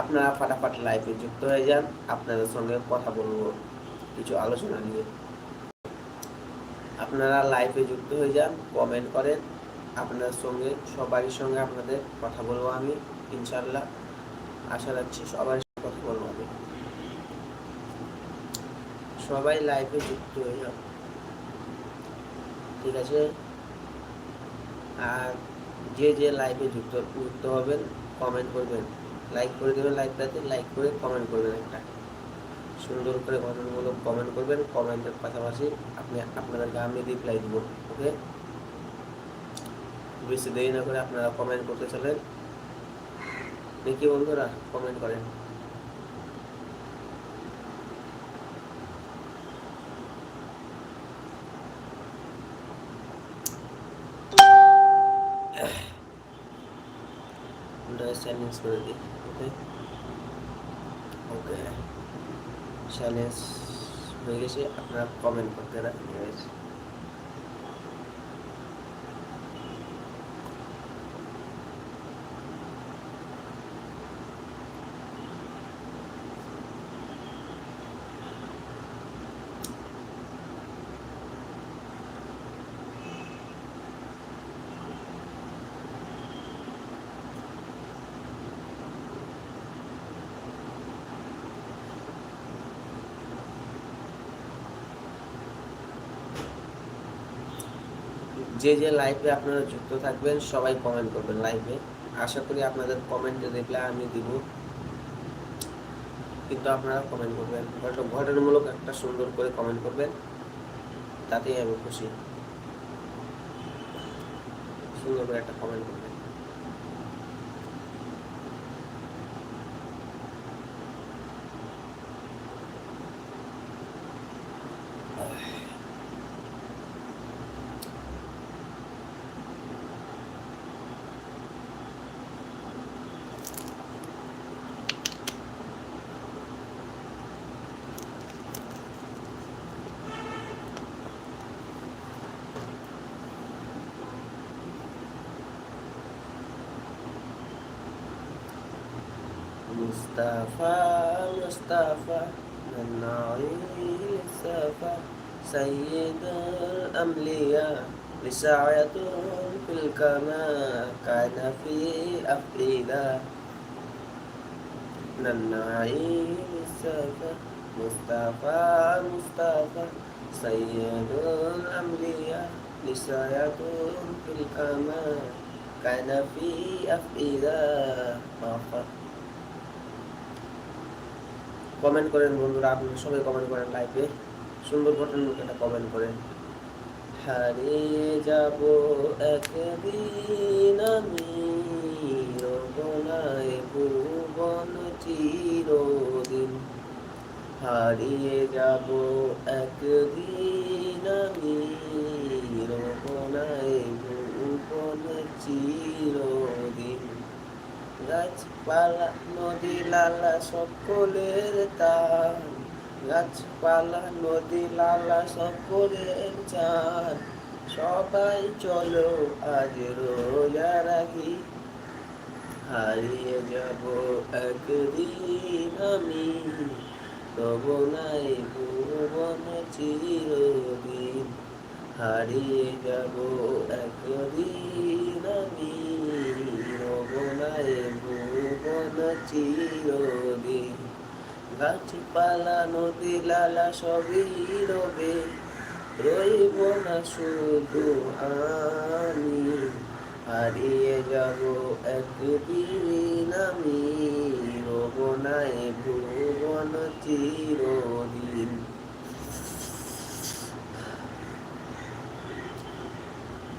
আপনারা ফাটাফাট লাইভে যুক্ত হয়ে যান। আপনাদের সঙ্গে কথা বলব কিছু আলোচনা নিয়ে। আপনারা লাইভে যুক্ত হয়ে যান কমেন্ট করেন। আপনার সঙ্গে, সবারই সঙ্গে আপনাদের কথা বলব আমি ইনশাল্লাহ আশা রাখছি সবার কথা বলব আমি। সবাই লাইভে যুক্ত হয়ে যান ঠিক আছে? আর যে যে লাইভে যুক্ত যুক্ত হবেন কমেন্ট করবেন। লাইক করে দেবেন লাইভটাতে লাইক করে কমেন্ট করবেন একটা। সুন্দর করে ঘটনামূলক কমেন্ট করবেন কমেন্টের পাশাপাশি আপনি আপনাদেরকে আমি রিপ্লাই দিব ওকে বেশি দেরি না করে আপনারা কমেন্ট করতে চলেন। দেখি বন্ধুরা কমেন্ট করেন। চ্যালেঞ্জ করে দিই। ওকে ওকে চ্যালেঞ্জ হয়ে গেছে আপনারা কমেন্ট করতে রাখেন যে যে লাইভে আপনারা যুক্ত থাকবেন, সবাই কমেন্ট করবেন লাইভে আশা করি আপনাদের কমেন্টে দেখলে আমি দিব। কিন্তু আপনারা কমেন্ট করবেন। ঘট- ঘটনামূলক একটা সুন্দর করে কমেন্ট করবেন। তাতেই আমি খুশি। সুন্দর করে একটা কমেন্ট করবেন। مصطفى مصطفى من نعيم السفا سيد الأنبياء رسالة في الكمال كان في أفئدة من نعيم السفا مصطفى مصطفى سيد الأنبياء رسالة في الكمال كان في أفئدة ما কমেন্ট করেন বন্ধুরা, আপনারা সবাই কমেন্ট করেন লাইভে সুন্দর ঘটনা একটা কমেন্ট করেন। হারিয়ে যাব একদিন আমি রবনায় ভুবন চিরদিন। হারিয়ে যাব একদিন আমি রবনায় ভুবন চিরদিন। গাছপালা, নদী লালা সকলের তার গাছপালা, নদী লালা সকলের চার সবাই চলো আজ রোজা হারিয়ে যাব একদিন আমি। তবু নাই ভুবন চিরদিন। হারিয়ে যাব একদিন আমি রবনায় ভুবন চিরদিন গাছপালা নদী লালা, সবই রবে। রইব না শুধু আমি, হারিয়ে যাব একদিন আমি। রবনায় ভুবন চিরদিন।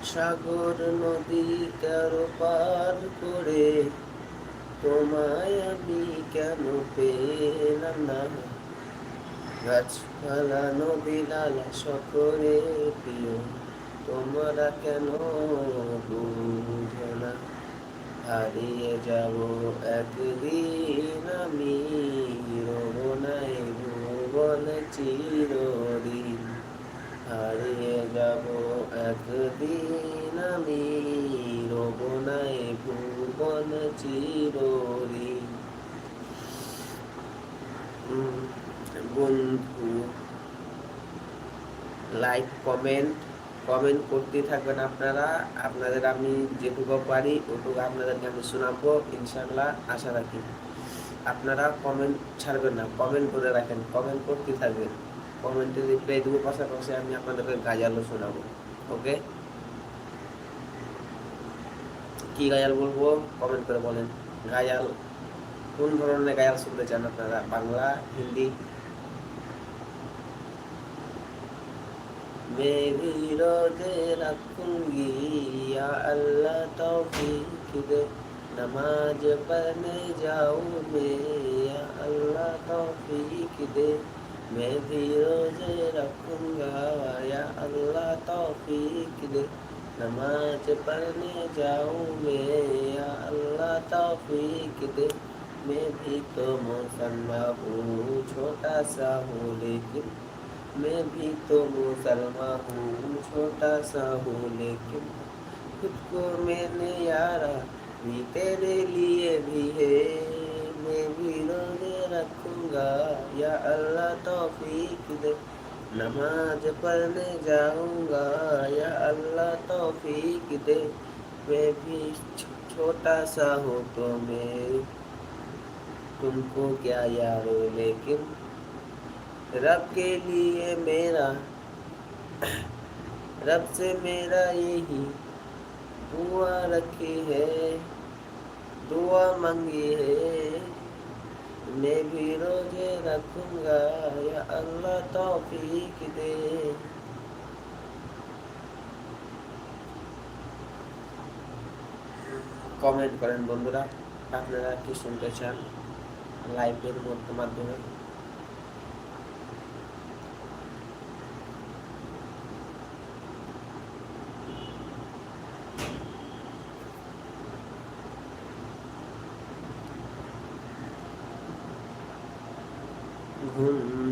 সাগর নদী তেরো পার করে তোমায় আমি কেন পেলাম না গাছপালা নদী লালা সকলে প্রিয় তোমরা কেন বুঝো না হারিয়ে যাব একদিন আমি রবনায় ভুবন চিরদিন হারিয়ে যাব একদিন আমি রবনায় ভুবন বন চিরি বন্ধু লাইক কমেন্ট কমেন্ট করতে থাকবেন আপনারা। আপনাদের আমি যেটুকু পারি, ওটুকু আপনাদেরকে আমি শোনাবো ইনশাল্লাহ আশা রাখি। আপনারা কমেন্ট ছাড়বেন না কমেন্ট করে রাখেন কমেন্ট করতে থাকবেন। কমেন্টে রিপ্লাই দেবো, পাশাপাশি আমি আপনাদেরকে গাজালও শোনাবো ওকে কি গায়াল বলবো কমেন্ট করে বলেন গায়াল কোন ধরনের গায়াল শুনতে চান আপনারা বাংলা হিন্দি मैं भी रोजे रखूंगी या अल्लाह तौफीक दे नमाज पढ़ने जाऊँ मैं या अल्लाह तौफीक दे मैं भी रोजे रखूंगा या अल्लाह तौफीक दे नमाज़ पढ़ने जाऊँ मैं या अल्लाह तौफीक दे। मैं भी तो मुसलमान हूँ, छोटा सा हूँ, लेकिन मैं भी तो मुसलमान हूँ, छोटा सा हूँ, लेकिन खुद को मैंने यारा भी तेरे लिए भी है। मैं भी रोज़े रखूँगा, या अल्लाह तौफीक दे। नमाज़ पढ़ने जाऊँगा, या अल्लाह तौफीक दे। मैं भी छोटा सा हूँ तो मैं तुमको क्या यारो लेकिन रब के लिए मेरा, रब से मेरा यही दुआ रखी है, दुआ मंगी है। নেবি রোজে রাখুঙ্গা আল্লাহ তৌফিক দে। কমেন্ট করেন বন্ধুরা, আপনারা কি শুনতে চান? লাইভের মাধ্যমে।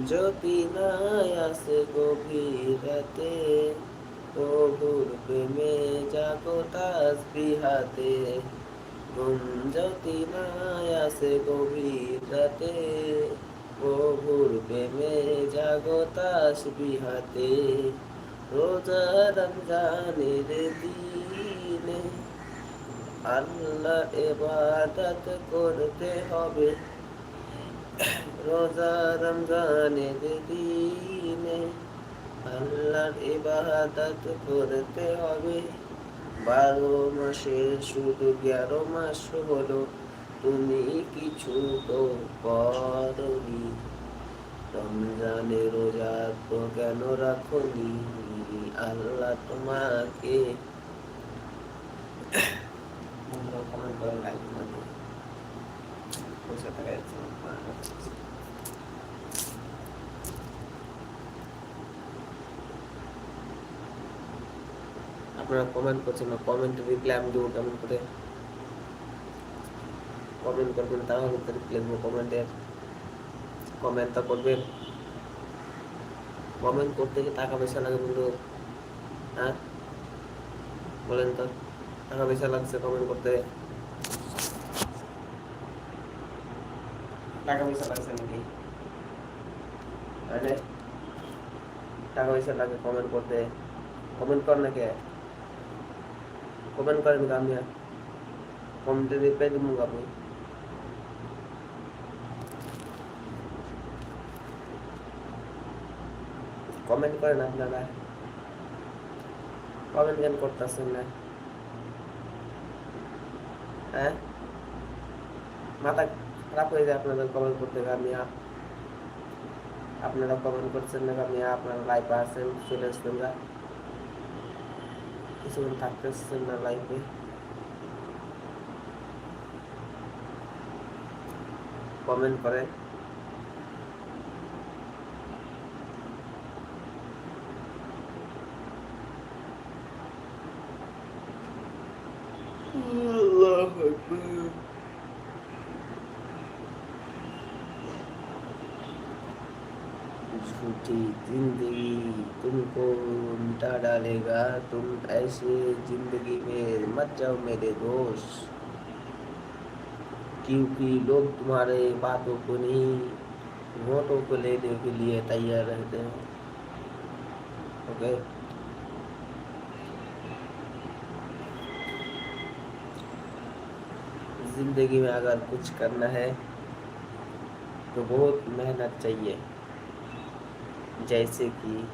ঘুম না আসে গভীর রাতে প্রভুর প্রেমে জাগো তাসবিহাতে ঘুম যদি না আসে গভীর রাতে প্রভুর প্রেমে জাগো তাসবিহাতে রোজা রমজানের দিনে আল্লাহ এবাদত করতে হবে। রোজা রমজানের দিনে আল্লাহর ইবাদত করতে হবে, বারো মাসে শুধু এগারো মাস হলো, তুমি কিছু তো করনি। রমজানে রোজা তো কেন রাখনি? আল্লাহ তোমাকে কমেন্ট করে লাইক পয়সা আপনারা কমেন্ট করছেন না কমেন্ট রিপ্লাই আমি দেবো কেমন করে? কমেন্ট করবেন তাহলে তো রিপ্লাই দেবো কমেন্ট তো করবেন। কমেন্ট করতে গিয়ে টাকা পয়সা লাগে বন্ধু। হ্যাঁ? বলেন তো, টাকা পয়সা লাগছে কমেন্ট করতে। টাকা পয়সা লাগছে নাকি? টাকা পয়সা লাগে কমেন্ট করতে। কমেন্ট কর নাকি কমেন্ট করেন কামিয়া কমেন্টে রিপ্লাই দিব আপনি কমেন্ট করেন আপনারা কমেন্ট কেন করতেছেন না হ্যাঁ মাথা খারাপ হয়ে যায় আপনাদের কমেন্ট করতে আমি আপনারা কমেন্ট করছেন না আমি আপনারা লাইভে আছেন চলে আসবেন না কিছুক্ষণ থাকতেছেন না লাইফে কমেন্ট করে। झूठी ज़िंदगी तुमको मिटा डालेगा, तुम ऐसे ज़िंदगी में मत जाओ मेरे दोस्त। क्योंकि लोग तुम्हारे बातों को नहीं, वोटों को लेने के लिए तैयार रहते हैं। ओके ज़िंदगी में अगर कुछ करना है तो बहुत मेहनत चाहिए। जैसे कि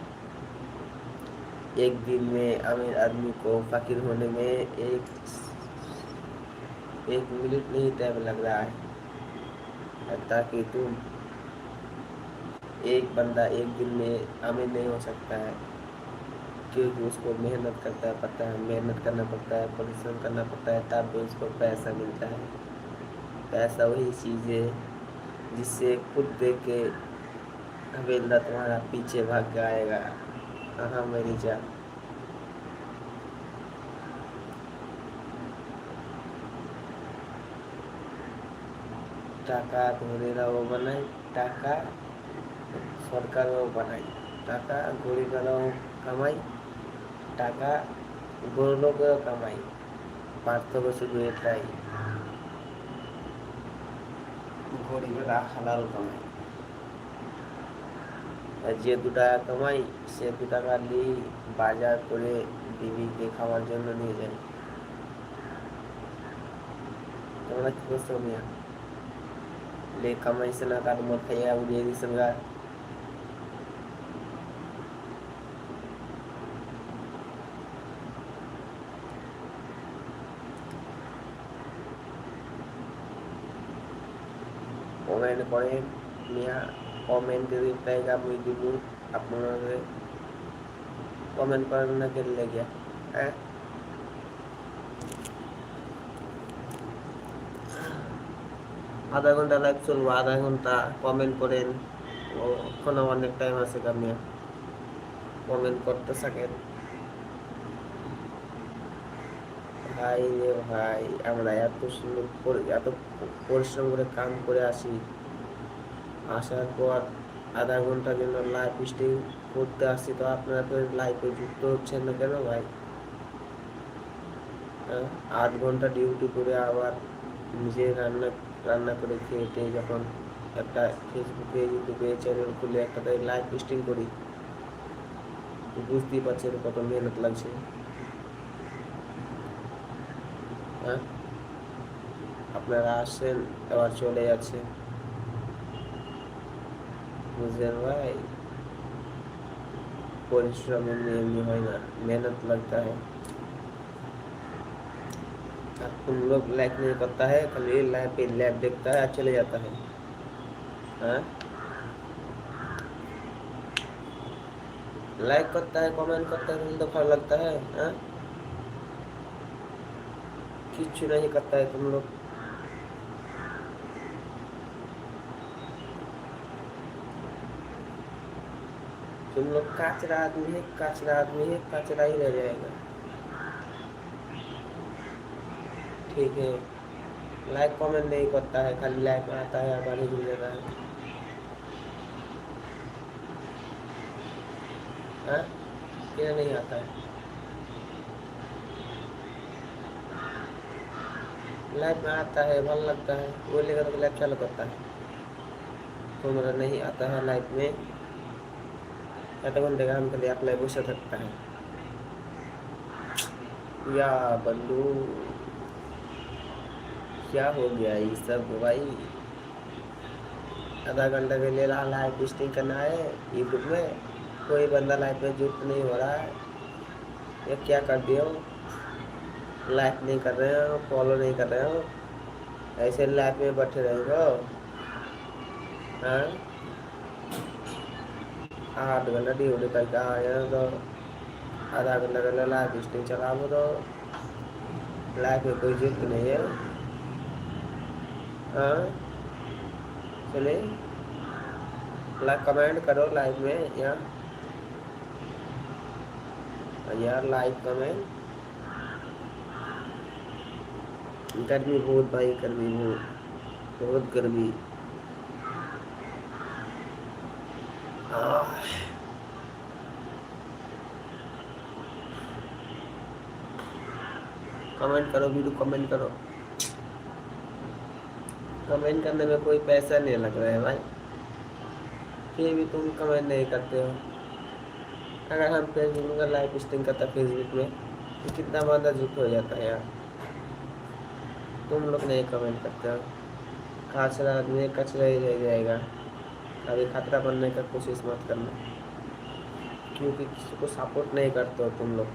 एक दिन में अमीर आदमी को फकीर होने में एक एक मिनट नहीं टाइम लग रहा है। ताकि तुम एक बंदा एक दिन में अमीर नहीं हो सकता है। क्योंकि उसको मेहनत करता है पड़ता है, मेहनत करना पड़ता है, परिश्रम करना पड़ता है, तब उसको पैसा मिलता है। पैसा वही चीज़ है जिससे खुद देख के हवेला तुम्हारा पीछे भाग के आएगा हाँ मेरी जा টাকা ধনীরাও বানায় টাকা সরকারও বানায় টাকা গরিবেরাও কামাই টাকা বড়লোকেও কামাই পার্থক্য শুধু এটাই গরিবেরা হালাল কামাই আর যে দু টাকা কামাই সে দু টাকা নিয়ে বাজার করে বিবিকে খাওয়ার জন্য নিয়ে যায় তোমরা কি করছো মিয়া ले कमाई से ना कर मत खाइए उड़िए दी संगा কমেন্ট করেন মিয়া কমেন্টে রিপ্লাই আমি দিব আপনাদের কমেন্ট করেন না কেলে গিয়া হ্যাঁ আধা ঘণ্টা লাইভ চলবো, আধা ঘণ্টা কমেন্ট করেন ও এখনও অনেক টাইম আছে কামিয়া কমেন্ট করতে থাকেন ভাই রে ভাই, আমরা এত সুন্দর এত পরিশ্রম করে কাম করে আসি। আসার পর আধা ঘণ্টার জন্য লাইভ স্ট্রিম করতে আসছি তো আপনারা তো লাইভে যুক্ত হচ্ছেন না কেন ভাই? হ্যাঁ, আধ ঘণ্টা ডিউটি করে আবার নিজে রান্না রান্না করে খেয়ে টেয়ে যখন একটা ফেসবুকে ইউটিউবে চ্যানেল খুলে একটা তাই লাইভ স্ট্রিম করি বুঝতেই পারছেন কত মেহনত লাগছে। হ্যাঁ আপনারা আসছেন আবার চলে যাচ্ছে। বুঝলেন ভাই परिश्रम एमनी एमनी है ना मेहनत लगता है अब तुम लोग लाइक नहीं करता है खाली लाइव पे लैब देखता है चले जाता है हाँ लाइक करता है कमेंट करता है तो दफा लगता है हाँ किच्छु नहीं करता है तुम लोग तुम लोग काचरा आदमी है, काचरा आदमी है, काचरा ही रह जाएगा। ठीक है। लाइक कमेंट नहीं करता है, खाली लाइक आता है आबादी मिल जाता है। हाँ? क्या नहीं आता है। लाइफ में आता है भल लगता है, वो लेकर लाइफ चालू करता है। तुम्हारा नहीं आता है लाइफ में। अप्लाई बसे है। या बल्लू क्या हो गया ये सब भाई? आधा घंटा के लिए लाइव स्ट्रीम करना है यूट्यूब में, कोई बंदा लाइव में जुट नहीं हो रहा है। ये क्या कर दिया हो? लाइक नहीं कर रहे हो फॉलो नहीं कर रहे हो, ऐसे लाइफ में बैठे रहेंगे? हाँ? आठ घंटा ड्यूटी करके आए तो आधा घंटा लिए लाइफ स्ट्रीम चलाओ तो लाइफ में कोई जुट नहीं है हाँ चलिए लाइक कमेंट करो लाइव में यार यार लाइक कमेंट गर्मी बहुत भाई, गर्मी बहुत बहुत गर्मी। कमेंट करो वीडियो कमेंट करो। कमेंट करने में कोई पैसा नहीं लग रहा है भाई। फिर भी तुम कमेंट नहीं करते हो। अगर हम फेसबुक में लाइव पोस्टिंग करता फेसबुक में तो कितना बंदा जुट हो जाता है यार। तुम लोग नहीं कमेंट करते हो। कचरा आदमी कचरा ही रह जाएगा। कभी खतरा बनने का कोशिश मत करना। क्योंकि किसी को सपोर्ट नहीं करते हो तुम लोग।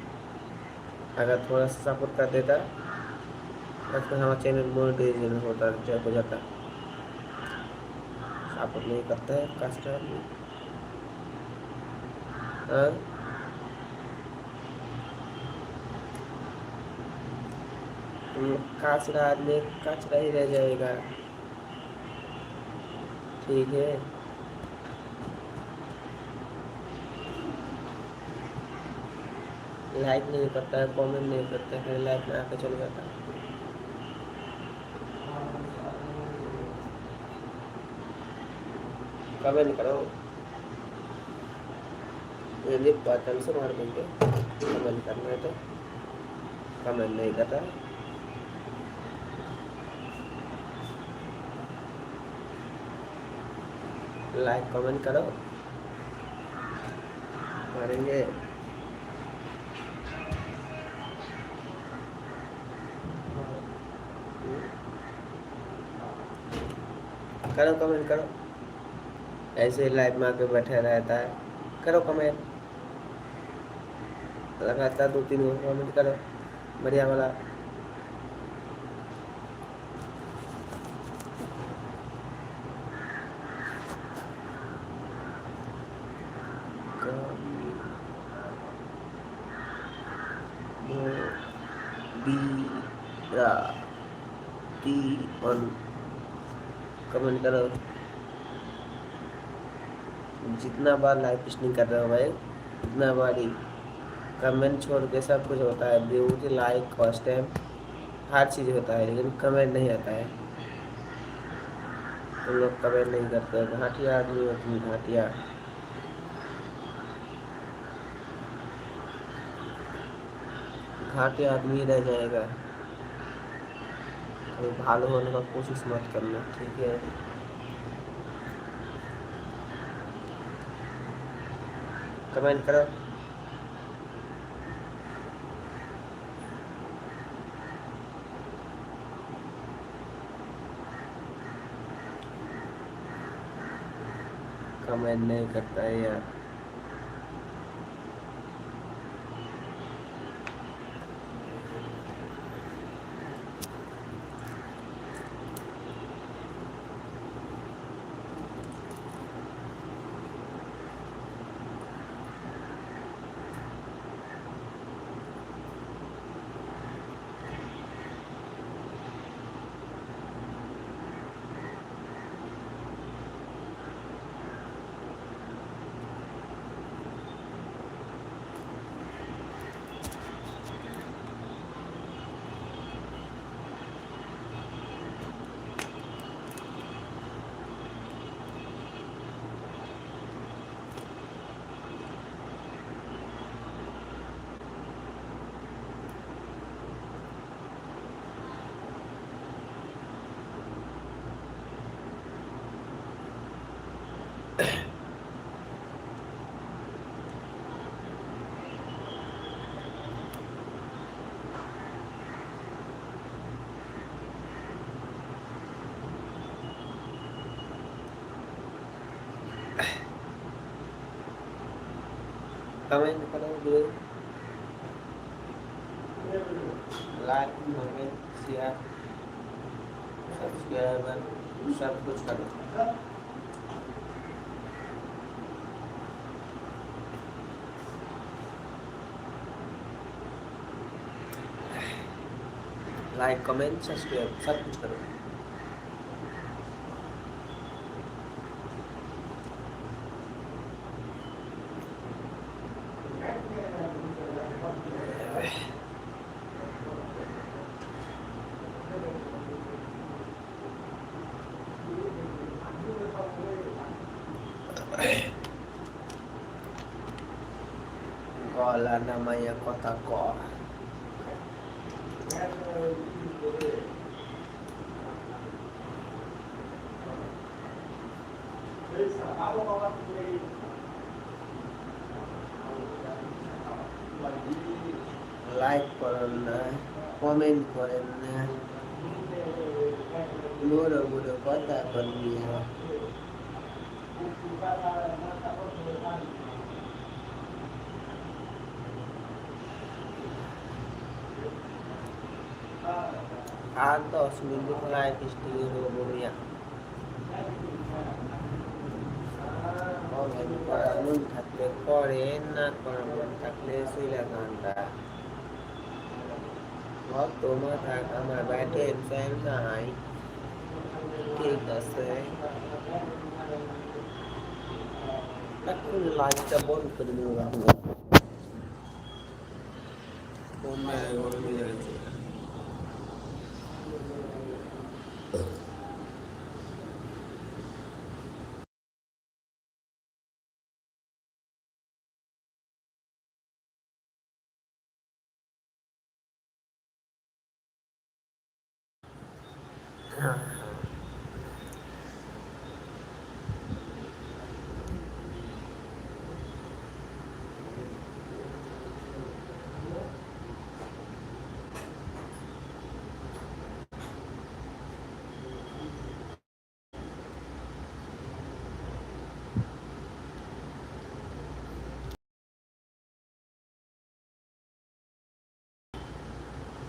अगर थोड़ा सा सपोर्ट कर देता आज हमारा चैनल मोनेटाइजेशन होता हो जाता। सपोर्ट नहीं करता है कास्ट आदमी? तुम लोग काचरा आदमी, काचरा ही रह जाएगा। ठीक है? लाइक नहीं करता है कमेंट नहीं करता है लाइक में आके चल जाता। है कमेंट करो। यदि बटन से मार देंगे, कमेंट करना है तो कमेंट नहीं करता। लाइक, कमेंट करो। करेंगे। करो कमेंट करो ऐसे ही लाइव में आके बैठे रहता है करो कमेंट लगातार दो तीन कमेंट करो बढ़िया वाला बार लाइव पोस्टिंग कर रहे हो भाई? उतना बार ही कमेंट छोड़ के सब कुछ होता है। व्यूज़ लाइक स्टैम्प हर चीज़ होता है, लेकिन कमेंट नहीं आता है। तुम लोग कमेंट नहीं करते घाटिया आदमी हो तुम, घाटिया। घाटे आदमी रह जाएगा। कभी भालो होने का कोशिश मत करना, ठीक है? कमेंट करो। कमेंट नहीं करता है यार। Kami ini dulu. Like, comment, share, subscribe, subscribe. Like comment subscribe सब कुछ करो Gola namanya kota Goa. minute life still বলিয়া মন থাকলে করেন না করার মন থাকলে শুইলা গানটা তোমার থাক আমার ব্যাটে ফ্যান নাই ঠিক আছে এখন লাইটটা বন্ধ করে দেবো আমি কোন জায়গায় হয়ে যাচ্ছে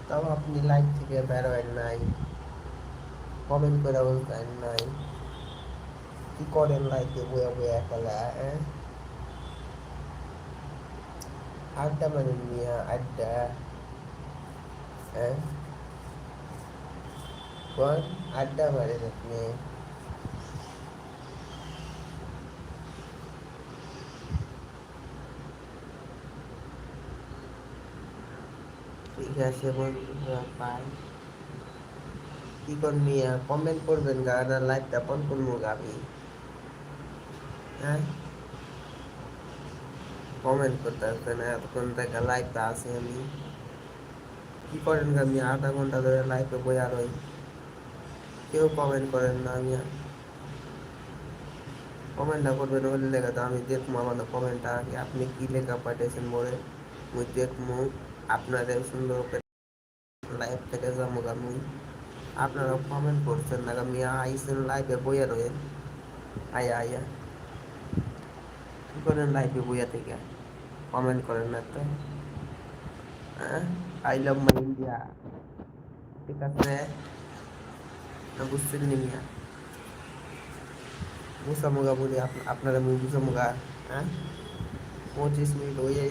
তাও আপনি লাইভ থেকে বেরোয়েন নাই কমেন্ট করে বলতেন নাই। কি করেন লাইফে বয়ে বয়ে একলা হ্যাঁ? আড্ডা মানে মিয়া, আড্ডা হ্যাঁ? আড্ডা মারেন আপনি। আছে বন্ধুরা পাই কি করবি কমেন্ট করবেন গা না লাইভটা বন্ধ করবো গাবি হ্যাঁ কমেন্ট করতে আসবে না এতক্ষণ থেকে লাইভটা আছে আমি কি করেন গা আমি আধা ঘন্টা ধরে লাইভে বইয়া রই কেউ কমেন্ট করেন না আমি কমেন্টটা করবেন ওই লেখা তো আমি দেখবো আমাদের কমেন্টটা আগে আপনি কি লেখা পাঠিয়েছেন বলে মুই দেখবো আপনাদের সুন্দর করে লাইভ থেকে যাবো আমি আপনারা কমেন্ট করছেন না আমি আইসেন লাইভে বইয়া রয়েন আয়া আয়া কি করেন লাইভে বইয়া থেকে কমেন্ট করেন না তো আই লাভ মাই ইন্ডিয়া ঠিক আছে না বুঝছেন নি মিয়া মুসামুগা বলি আপনারা আমি মুসামুগা হ্যাঁ পঁচিশ মিনিট হয়ে যায়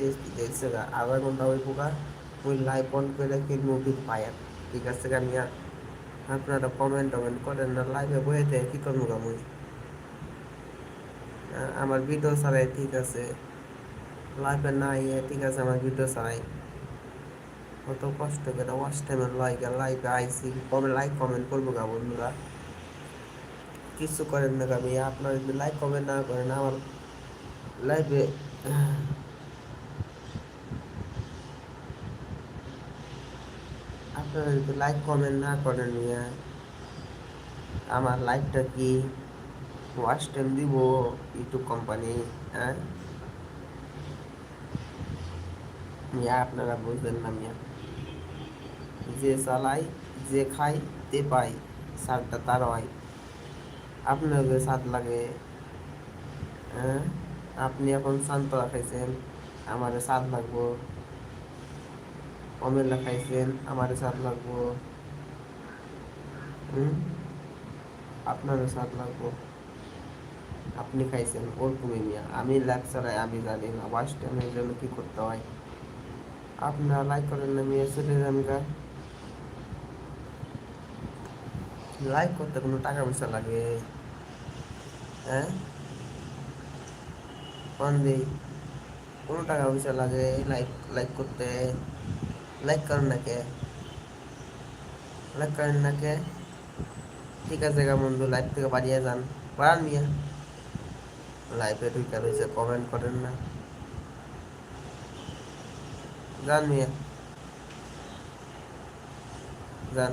গা আধা ঘণ্টা হয়ে পোকা? ওই লাইভ অন করে ফির মুভি পায়ার ঠিক আছে মিয়া। আপনারা কমেন্ট টমেন্ট করেন না লাইভে দেয়, কী করব মুই? আমার ভিডিও ছাড়াই, ঠিক আছে। লাইভে না ইয়ে ঠিক আছে, আমার ভিডিও ছাড়াই। কত কষ্ট করে ওয়াশ টাইমের লাইক লাইভে আইসি কমে লাইক কমেন্ট করব গা বন্ধুরা। কিছু করেন না আমি আপনারা যদি লাইক কমেন্ট না করেন, আমার লাইভে আপনারা যদি লাইক কমেন্ট না করেন মিয়া। আমার লাইভটা কি? ওয়াচ টাইম দিব ইউটিউব কোম্পানি হ্যাঁ? মিয়া, আপনারা বুঝবেন না মিয়া। যে চালাই যে খাই তে পাই সারটা তার হয়। আপনার স্বাদ লাগে হ্যাঁ? আপনি এখন শান্ত খাইছেন, আমার স্বাদ লাগবো। অমেলা খাইছেন, আমার স্বাদ লাগবো। আপনারও স্বাদ লাগবো। আপনি খাইছেন ওরকমই নিয়ে আমি লাইক ছাড়াই আমি জানি না ওয়াশ টাইমের জন্য কী করতে হয়। আপনারা লাইক করেন না মেয়ে, চলে যান গা। লাইক করতে কোনো টাকা পয়সা লাগে। হ্যাঁ? কোন দিই কোনো টাকা পয়সা লাগে লাইক লাইক করতে। লাইক করেন না কে? লাইক করেন না কে? ঠিক আছে গা বন্ধু লাইভ থেকে বাড়িয়ে যান। বাড়ান মিয়া লাইভে ঢুকে রয়েছে কমেন্ট করেন না। যান মিয়া। যান।